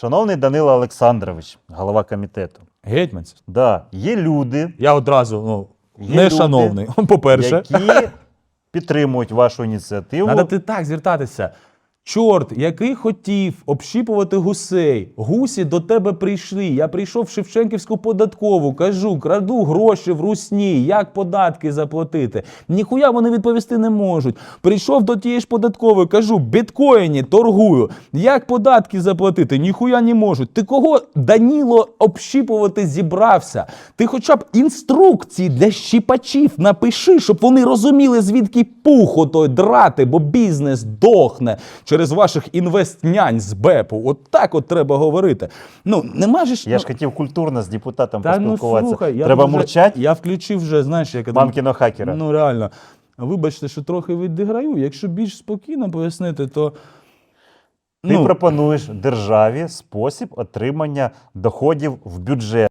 Шановний Данило Олександрович, голова комітету. Гетьманці. Да, є люди, Я одразу ну, Є не люди, шановний. По-перше, які підтримують вашу ініціативу. треба ти так звертатися. Чорт, який хотів общіпувати гусей. Гусі до тебе прийшли. Я прийшов в Шевченківську податкову, кажу, краду гроші в русні, як податки заплатити. Ніхуя вони відповісти не можуть. Прийшов до тієї ж податкової, кажу, біткоїні торгую. Як податки заплатити? Ніхуя не можуть. Ти кого Даніло общіпувати зібрався? Ти хоча б інструкції для щіпачів напиши, щоб вони розуміли, звідки пух отой драти, бо бізнес дохне через ваших інвестнянь з БЕПу. От так от треба говорити. Ну, нема ж. Я ну, ж хотів культурно з депутатом та ну поспілкуватися. слухай, я Треба вже- мурчати Я включив вже, знаєш, як мамкіно хакера. Ну реально. Вибачте, що трохи відіграю. Якщо більш спокійно пояснити, то. Ти ну, пропонуєш державі спосіб отримання доходів в бюджет.